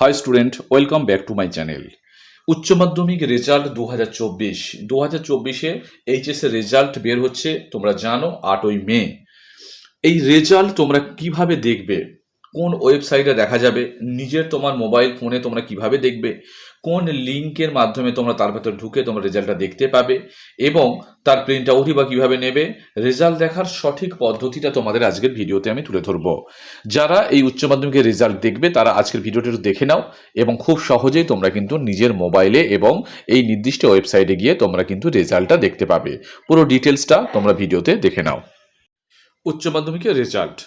Hi student welcome back to my channel উচ্চ মাধ্যমিক result দু হাজার চব্বিশ। দু হাজার চব্বিশে এইচএস এর রেজাল্ট বের হচ্ছে, তোমরা জানো, আটই মে। এই রেজাল্ট তোমরা কীভাবে দেখবে? কোন ওয়েবসাইটে দেখা যাবে, নিজের তোমার মোবাইল ফোনে তোমরা কীভাবে দেখবে, কোন লিঙ্কের মাধ্যমে তোমরা তার ভেতর ঢুকে তোমরা রেজাল্টটা দেখতে পাবে এবং তার প্রিন্ট আউটই বা কীভাবে নেবে রেজাল্ট দেখার সঠিক পদ্ধতিটা তোমাদের আজকের ভিডিওতে আমি তুলে ধরবো। যারা এই উচ্চ মাধ্যমিকের রেজাল্ট দেখবে, তারা আজকের ভিডিওটা একটু দেখে নাও এবং খুব সহজেই তোমরা কিন্তু নিজের মোবাইলে এবং এই নির্দিষ্ট ওয়েবসাইটে গিয়ে তোমরা কিন্তু রেজাল্টটা দেখতে পাবে। পুরো ডিটেলসটা তোমরা ভিডিওতে দেখে নাও। উচ্চ মাধ্যমিকের রেজাল্ট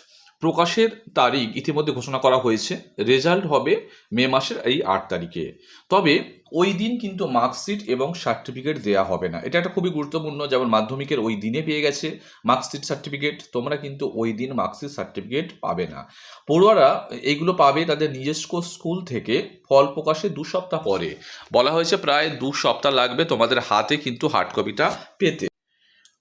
প্রকাশের তারিখ ইতিমধ্যে ঘোষণা করা হয়েছে। রেজাল্ট হবে মে মাসের এই আট তারিখে। তবে ওই দিন কিন্তু মার্কশিট এবং সার্টিফিকেট দেওয়া হবে না। এটা একটা খুবই গুরুত্বপূর্ণ, যেমন মাধ্যমিকের ওই দিনে পেয়ে গেছে মার্কশিট সার্টিফিকেট, তোমরা কিন্তু ওই দিন মার্কশিট সার্টিফিকেট পাবে না। পড়ুয়ারা এইগুলো পাবে তাদের নিজস্ব স্কুল থেকে ফল প্রকাশে দু সপ্তাহ পরে। বলা হয়েছে প্রায় দু সপ্তাহ লাগবে তোমাদের হাতে কিন্তু হার্ড কপিটা পেতে।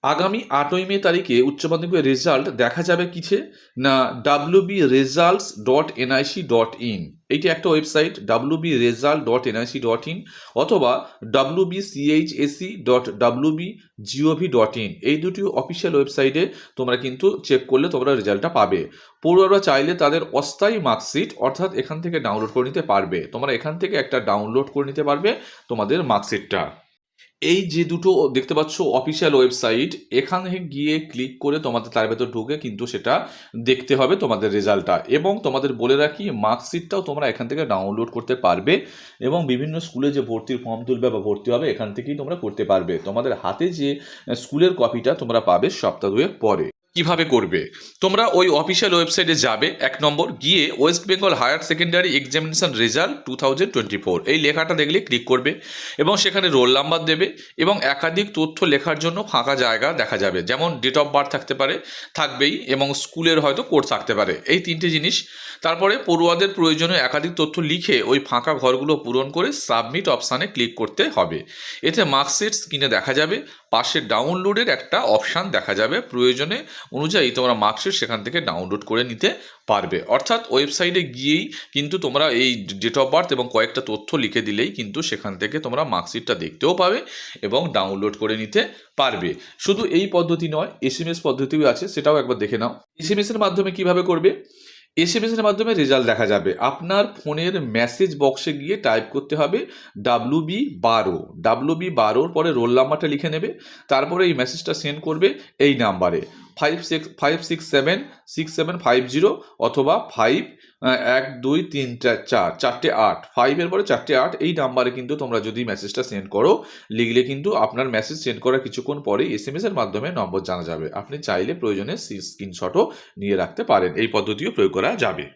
আগামী আটই মে তারিখে উচ্চ মাধ্যমিকের রেজাল্ট দেখা যাবে কিছে না WB results dot NIC dot in এইটি একটা website W WB result dot NIC dot in অথবা WB CHSE dot WB GOV dot in এই দুটি অফিসিয়াল ওয়েবসাইটে তোমরা কিন্তু চেক করলে তোমরা রেজাল্টটা পাবে। পড়ুয়ারা চাইলে তাদের অস্থায়ী মার্কশিট অর্থাৎ এখান থেকে ডাউনলোড করে নিতে পারবে। তোমরা এখান থেকে একটা ডাউনলোড করে নিতে পারবে তোমাদের মার্কশিটটা। এই যে দুটো দেখতে পাচ্ছ অফিসিয়াল ওয়েবসাইট এখানে গিয়ে ক্লিক করে তোমাদের তার ভেতর ঢুকে কিন্তু সেটা দেখতে হবে তোমাদের রেজাল্টটা এবং তোমাদের বলে রাখি মার্কশিটটাও তোমরা এখান থেকে ডাউনলোড করতে পারবে এবং বিভিন্ন স্কুলে যে ভর্তির ফর্ম তুলবে বা ভর্তি হবে, এখান থেকেই তোমরা করতে পারবে। তোমাদের হাতে যে স্কুলের কপিটা তোমরা পাবে সপ্তাহ দুয়েক পরে। কীভাবে করবে? তোমরা ওই অফিসিয়াল ওয়েবসাইটে যাবে, এক নম্বর, গিয়ে West Bengal higher secondary examination result two thousand twenty four এই লেখাটা দেখলে ক্লিক করবে এবং সেখানে রোল নাম্বার দেবে এবং একাধিক তথ্য লেখার জন্য ফাঁকা জায়গা দেখা যাবে, যেমন ডেট অফ বার্থ থাকতে পারে, থাকবেই এবং স্কুলের হয়তো কোর্স থাকতে পারে, এই তিনটে জিনিস। তারপরে পড়ুয়াদের প্রয়োজনীয় একাধিক তথ্য লিখে ওই ফাঁকা ঘরগুলো পূরণ করে সাবমিট অপশানে ক্লিক করতে হবে, এতে মার্কশিট স্ক্রিনে দেখা যাবে, পাশে ডাউনলোডের একটা অপশান দেখা যাবে, প্রয়োজনে অনুযায়ী তোমরা মার্কশিট সেখান থেকে ডাউনলোড করে নিতে পারবে। অর্থাৎ ওয়েবসাইটে গিয়েই কিন্তু তোমরা এই ডেট অফ বার্থ এবং কয়েকটা তথ্য লিখে দিলেই কিন্তু সেখান থেকে তোমরা মার্কশিটটা দেখতেও পাবে এবং ডাউনলোড করে নিতে পারবে। শুধু এই পদ্ধতি নয় এস এম এস পদ্ধতিও আছে, সেটাও একবার দেখে নাও। এস এম এসের মাধ্যমে কীভাবে করবে? এস এম এসের মাধ্যমে রেজাল্ট দেখা যাবে। আপনার ফোনের মেসেজ বক্সে গিয়ে টাইপ করতে হবে ডাব্লু বি বারো। ডাব্লু বি বারোর পরে রোল নাম্বারটা লিখে নেবে, তারপরে এই মেসেজটা সেন্ড করবে এই নাম্বারে five six five six seven six seven five zero অথবা ফাইভ এক, দুই, তিন, চার চার, চারটে আট। ফাইভের পরে চারটে আট, এই নাম্বারে কিন্তু তোমরা যদি মেসেজটা সেন্ড করো, লিখলে কিন্তু আপনার মেসেজ সেন্ড করার কিছুক্ষণ পরে এস এম এর মাধ্যমে নম্বর জানা যাবে। আপনি চাইলে প্রয়োজনে স্ক্রিনশটও নিয়ে রাখতে পারেন। এই পদ্ধতিও প্রয়োগ করা যাবে।